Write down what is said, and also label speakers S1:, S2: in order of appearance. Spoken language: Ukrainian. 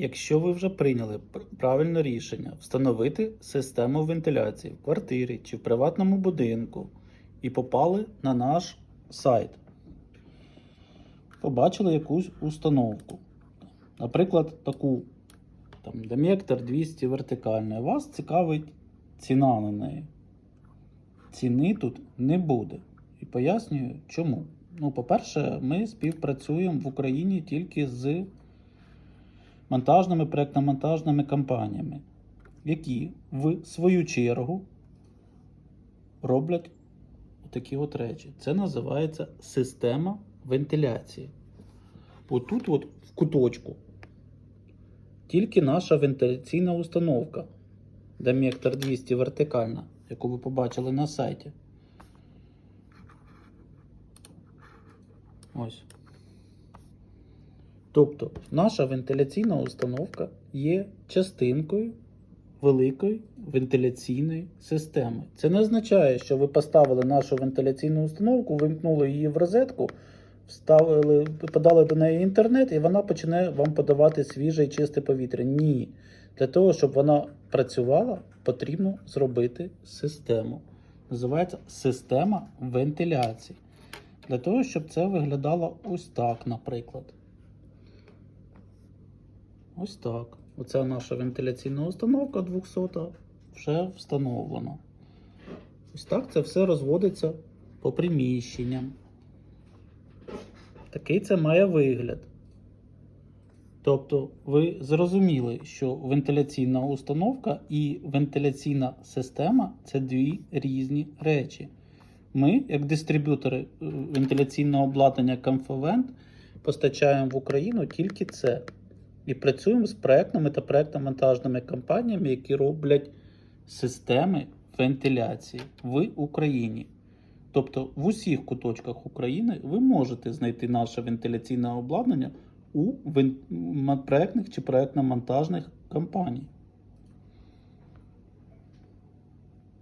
S1: Якщо ви вже прийняли правильне рішення встановити систему вентиляції в квартирі чи в приватному будинку і попали на наш сайт, побачили якусь установку, наприклад, таку там Демектор 200 вертикальний, вас цікавить ціна на неї. Ціни тут не буде. І пояснюю, чому. Ну, по-перше, ми співпрацюємо в Україні тільки з монтажними проєктно-монтажними компаніями, які в свою чергу роблять такі от речі. Це називається система вентиляції. Отут, от в куточку, тільки наша вентиляційна установка, Демектор 200 вертикальна, яку ви побачили на сайті. Ось. Тобто наша вентиляційна установка є частинкою великої вентиляційної системи. Це не означає, що ви поставили нашу вентиляційну установку, вимкнули її в розетку, вставили, подали до неї інтернет, і вона почне вам подавати свіже і чисте повітря. Ні. Для того, щоб вона працювала, потрібно зробити систему. Називається система вентиляції. Для того, щоб це виглядало ось так, наприклад. Ось так. Оця наша вентиляційна установка 200 вже встановлена. Ось так це все розводиться по приміщенням. Такий це має вигляд. Тобто, ви зрозуміли, що вентиляційна установка і вентиляційна система це дві різні речі. Ми, як дистриб'ютори е, вентиляційного обладнання Comfovent, постачаємо в Україну тільки це. І працюємо з проектними та проектно-монтажними компаніями, які роблять системи вентиляції в Україні. Тобто в усіх куточках України ви можете знайти наше вентиляційне обладнання у проектних чи проектно-монтажних компаній.